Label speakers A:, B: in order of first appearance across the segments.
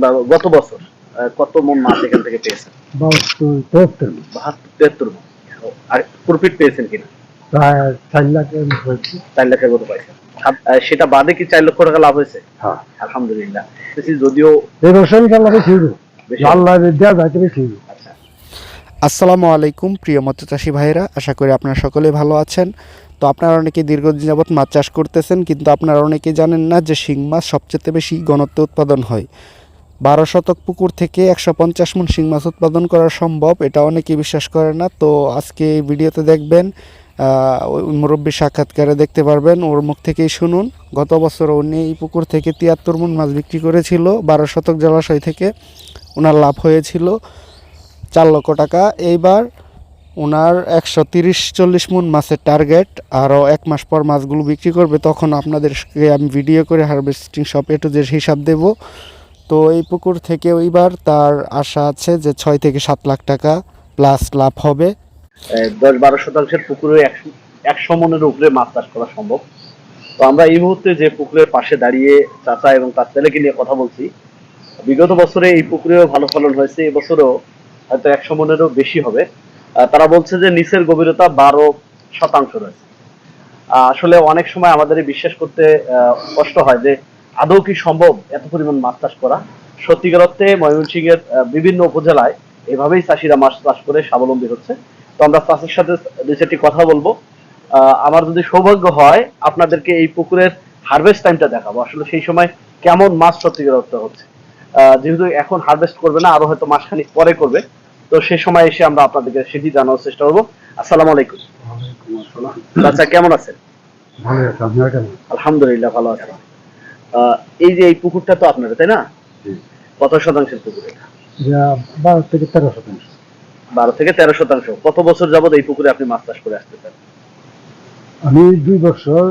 A: বা গত বছর কত মন মাছ এখান থেকে পেয়েছেন?
B: বাহাত্তর তেহাত্তর
A: বাহাত্তর তেহাত্তর মন। আর প্রফিট পেয়েছেন কিনা?
B: প্রায় চার লাখের
A: চার লাখের মতো পাইছেন। সেটা বাদে কি চার লক্ষ টাকা লাভ হয়েছে?
B: হ্যাঁ।
A: আলহামদুলিল্লাহ। যদিও
B: এই ছিল আল্লাহ দেওয়া যাইতে বেশি
A: আচ্ছা।
C: আসসালামু আলাইকুম প্রিয় মৎস্য চাষি ভাইরা আশা করি আপনারা সকলে ভালো আছেন। তো আপনারা অনেকে দীর্ঘদিন যাবৎ মাছ চাষ করতেছেন কিন্তু আপনারা অনেকে জানেন না যে শিং মাছ সবচেয়ে বেশি ঘনত্বে উৎপাদন হয়। বারো শতক পুকুর থেকে একশো পঞ্চাশ মন শিং মাছ উৎপাদন করা সম্ভব, এটা অনেকেই বিশ্বাস করে না। তো আজকে এই ভিডিওতে দেখবেন মুরব্বী সাক্ষাৎকারে দেখতে পারবেন, ওর মুখ থেকেই শুনুন। গত বছর উনি এই পুকুর থেকে তিয়াত্তর মন মাছ বিক্রি করেছিল, বারো শতক জলাশয় থেকে। ওনার লাভ হয়েছিল চার লক্ষ টাকা। এইবার ওনার একশো তিরিশ, চল্লিশ মন মাছের টার্গেট, আরও এক মাস পর মাছগুলো বিক্রি করবে, তখন আপনাদেরকে আমি ভিডিও করে হারভেস্টিং সব এটু যে হিসাব দেব। তো এই পুকুর থেকে ওইবার তার আশা আছে যে ছয় থেকে সাত লাখ টাকা প্লাস লাভ হবে।
A: দশ বারো শতাংশের পুকুরে একশো মনের উপরে মাছ চাষ করা সম্ভব। তো আমরা এই মুহূর্তে যে পুকুরের পাশে দাঁড়িয়ে চাচা এবং তার ছেলেকে নিয়ে কথা বলছি, বিগত বছরে এই পুকুরেও ভালো ফলন হয়েছে এবছরও হয়তো একশো মনেরও বেশি হবে। তারা বলছে যে নিচের গভীরতা বারো শতাংশ রয়েছে। আসলে অনেক সময় আমাদের বিশ্বাস করতে কষ্ট হয় যে আদৌ কি সম্ভব এত পরিমাণ মাছ চাষ করা? সত্যিকার অর্থে ময়মনসিংহের বিভিন্ন উপজেলায় এভাবেই চাষিরা মাছ চাষ করে স্বাবলম্বী হচ্ছে। তো আমরা চাষের সাথে দুই চারটি কথা বলব। আহ, আমার যদি সৌভাগ্য হয় আপনাদেরকে এই পুকুরের হারভেস্ট টাইমটা দেখাবো। আসলে সেই সময় কেমন মাছ সত্যিকার অর্থে হচ্ছে। আহ, যেহেতু এখন হারভেস্ট করবে না আরও হয়তো মাসখানিক পরে করবে। তো সে সময় এসে আমরা আপনাদেরকে সেটি জানানোর চেষ্টা করব। আসসালামু আলাইকুম। আচ্ছা কেমন আছেন? আলহামদুলিল্লাহ ভালো আছি। আহ, এই যে এই পুকুরটা তো আপনার তাই না? কত শতাংশের পুকুর এটা?
B: বারো থেকে তেরো শতাংশ।
A: বারো থেকে তেরো শতাংশ। কত বছর যাবত এই পুকুরে আপনি মাছ চাষ করে আসতেছেন?
B: আমি দুই বছর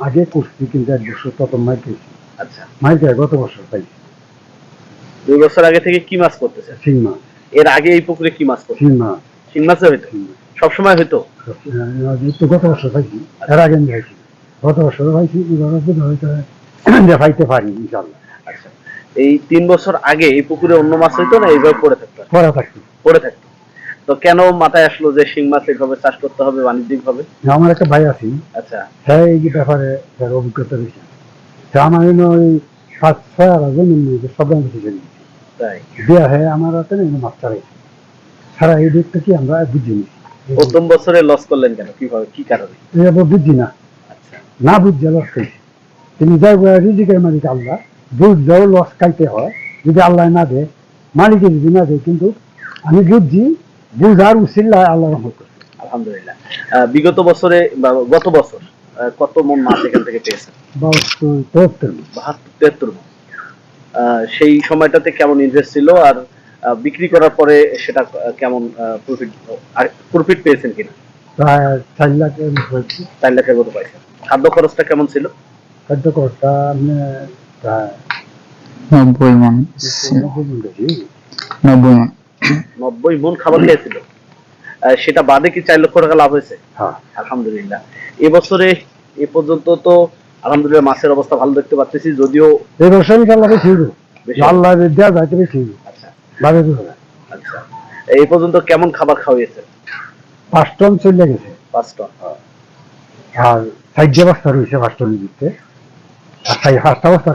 B: আগে করছি কিন্তু এক বছর প্রথম মাই পেয়েছি
A: আচ্ছা।
B: গত বছর পাইছি
A: দুই বছর আগে থেকে কি মাছ করতেছেন?
B: শিং মাছ।
A: এর আগে এই পুকুরে কি মাছ করতেন
B: শিং মাছ।
A: শিং মাছে। হইতো? সবসময় হইতো
B: তো গত বছর পাইছি এর আগে আমি পাইছি গত বছর পাইছি এবার বোধ হয়তো দেখাইতে পারি ইনশাল্লাহ
A: আচ্ছা। এই তিন বছর আগে এই পুকুরে অন্য মাছ হইতো না? এইভাবে পড়ে থাকতো?
B: পরে থাকছি
A: পড়ে থাকতো। তো কেন মাথায় আসলো যে শিং মাছ এইভাবে চাষ করতে হবে বাণিজ্যিক ভাবে
B: আমার একটা ভাই আছি।
A: আচ্ছা।
B: হ্যাঁ এই ব্যাপারে তার অভিজ্ঞতা রয়েছে। তো আমার জন্য ওই পাঁচ ছয় আর নিয়ে সব শিখে নিয়েছি।
A: তাই?
B: দেয়া হয় আমার হাতে না মাছ চালাইছে সারা এই দিকটা কি আমরা বুঝিনি
A: প্রথম বছরে লস করলেন কেন? কীভাবে কি কারণে?
B: বুঝছি না।
A: আচ্ছা।
B: না বুঝছে লস খাইছে তিনি যাই রিজিকের মালিক আল্লাহ বুঝলেও লস খাইতে হয়। যদি আল্লাহ না দেয় মালিকে যদি না দেয় কিন্তু আমি দুধ দিই বুঝছি বুঝার উচিল্লা আল্লাহ রহমত।
A: আলহামদুলিল্লাহ। বিগত বছরে বা গত বছর কত মন মাছ এখান থেকে পেয়েছেন?
B: বাহাত্তর
A: বাহাত্তর তেহাত্তর মন। সেই সময়টাতে কেমন ইনভেস্ট ছিল আর বিক্রি করার পরে সেটা কেমন প্রফিট আর প্রফিট পেয়েছেন কিনা?
B: প্রায় চার লাখের
A: চার লাখের মতো পাইছেন। খাদ্য খরচটা কেমন ছিল?
B: কার্যকরটা আপনি প্রায়
D: নব্বই মন।
B: নব্বই
D: মন
A: নব্বই মন। খাবার খেয়েছিল। সেটা বাদে কি চার লক্ষ টাকা লাভ হয়েছে?
B: হ্যাঁ।
A: আলহামদুলিল্লাহ। এবছরে এ পর্যন্ত তো আলহামদুলিল্লাহ মাছের অবস্থা ভালো দেখতে পাচ্ছি যদিও
B: এই বছর আল্লাহ যাইতে
A: আচ্ছা।
B: বারো
A: আচ্ছা। এই পর্যন্ত কেমন খাবার খাওয়াইয়েছে?
B: পাঁচ টন চলে গেছে।
A: পাঁচ টন
B: আর সাইড বস্তা রয়েছে পাঁচ টনের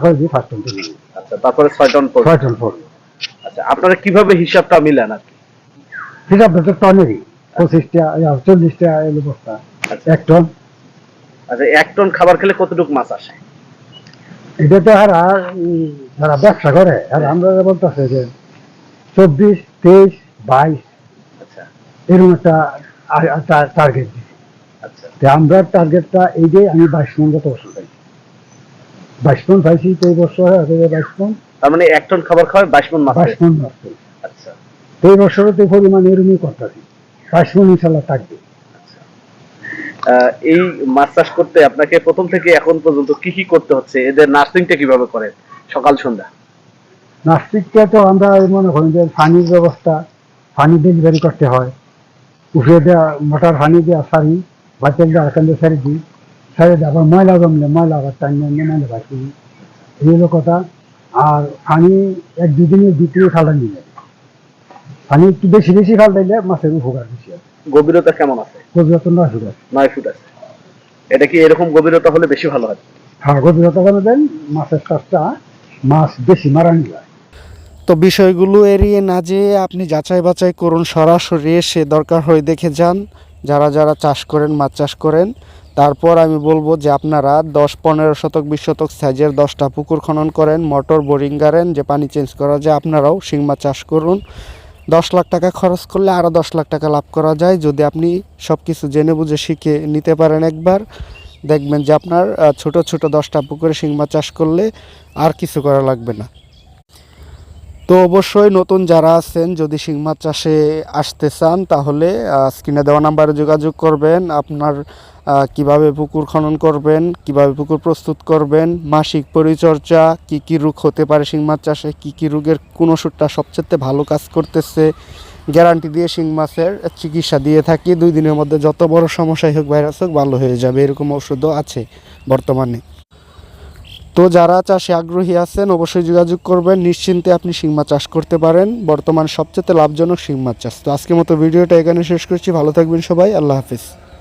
B: করে দিয়ে পাঁচ টন চলে
A: আচ্ছা তারপরে ছয় টন পড়বে।
B: ছয় টন পড়বে।
A: আচ্ছা আপনারা কীভাবে হিসাবটা মিলান আর কি?
B: টনেরই পঁচিশটা চল্লিশটা এলো বস্তা
A: আচ্ছা।
B: এক টন।
A: আচ্ছা এক টন খাবার খেলে কতটুকু মাছ আসে?
B: এটা তো আর যারা ব্যবসা করে আর আমরা বলতেছে যে চব্বিশ তেইশ বাইশ
A: আচ্ছা।
B: এরকম একটা টার্গেট দিচ্ছি
A: আচ্ছা।
B: তো আমরা টার্গেটটা এই যে আমি বাইশ বছর পাইছি বাইশ পাইছি তো এই বছর যে বাইশ
A: তার মানে এক টন খাবার খাওয়ায় বাইশ মন মাছ
B: বাইশ মাছ
A: আচ্ছা।
B: তো এই বছরও তো পরিমাণ করতেছি। বাইশ মন ইনশাল্লাহ থাকবে।
A: এই মাছ চাষ করতে আপনাকে প্রথম থেকে এখন পর্যন্ত কি কি করতে হচ্ছে? এদের নার্সিংটা কীভাবে করেন? সকাল সন্ধ্যা।
B: নাস্তিকটা তো আমরা মনে করি যে পানির ব্যবস্থা পানি ডেলিভারি করতে হয়। উঠে দেওয়া মোটর পানি দেওয়া সারি থেকে সারি দিই দিয়ে আবার ময়লা জমলে ময়লা আবার টাইম ময়লা বাকি। এই হলো কথা আর পানি এক দুদিনের ভিতরে খালটা নিলে পানি একটু বেশি বেশি খাল দিলে মাছের উপকার বেশি হয়।
A: গভীরতা কেমন আছে?
B: গভীরতা নয় ফুট আছে।
A: নয় ফুট আছে। এটা কি এরকম গভীরতা হলে বেশি ভালো হয়?
B: হ্যাঁ গভীরতা কেন দেন মাছের চাষটা মাছ বেশি মারানি যায়।
C: তো বিষয়গুলো এড়িয়ে না যেয়ে আপনি যাচাই বাছাই করুন সরাসরি এসে দরকার হয়ে দেখে যান। যারা যারা চাষ করেন মাছ চাষ করেন তারপর আমি বলব যে আপনারা দশ, পনেরো শতক, বিশ শতক সাইজের দশটা পুকুর খনন করেন, মোটর বোরিং গাড়েন, যে পানি চেঞ্জ করা যায়, আপনারাও শিং মাছ চাষ করুন। দশ লাখ টাকা খরচ করলে আরও দশ লাখ টাকা লাভ করা যায়। যদি আপনি সব কিছু জেনে বুঝে শিখে নিতে পারেন একবার, দেখবেন যে আপনার ছোট ছোট দশটা পুকুরে শিং মাছ চাষ করলে আর কিছু করা লাগবে না। তো অবশ্যই নতুন যারা আছেন, যদি শিং মাছ চাষে আসতে চান, তাহলে স্ক্রিনে দেওয়া নাম্বারে যোগাযোগ করবেন। আপনার কীভাবে পুকুর খনন করবেন, কীভাবে পুকুর প্রস্তুত করবেন, মাসিক পরিচর্যা, কি কি রোগ হতে পারে শিং মাছ চাষে, কি কি রোগের কোন ওষুধটা সবচেয়ে ভালো কাজ করতেছে, গ্যারান্টি দিয়ে শিং মাছের চিকিৎসা দিয়ে থাকি। দুই দিনের মধ্যে যত বড় সমস্যাই হোক, ভাইরাস হোক, ভালো হয়ে যাবে, এরকম ওষুধও আছে বর্তমানে। তো যারা চাষে আগ্রহী আছেন, অবশ্যই যোগাযোগ করবেন। নিশ্চিন্তে আপনি শিং মাছ চাষ করতে পারেন। বর্তমান সবচেয়ে লাভজনক শিং মাছ চাষ। তো আজকের মতো ভিডিওটা এখানে শেষ করছি। ভালো থাকবেন সবাই। আল্লাহ হাফিজ।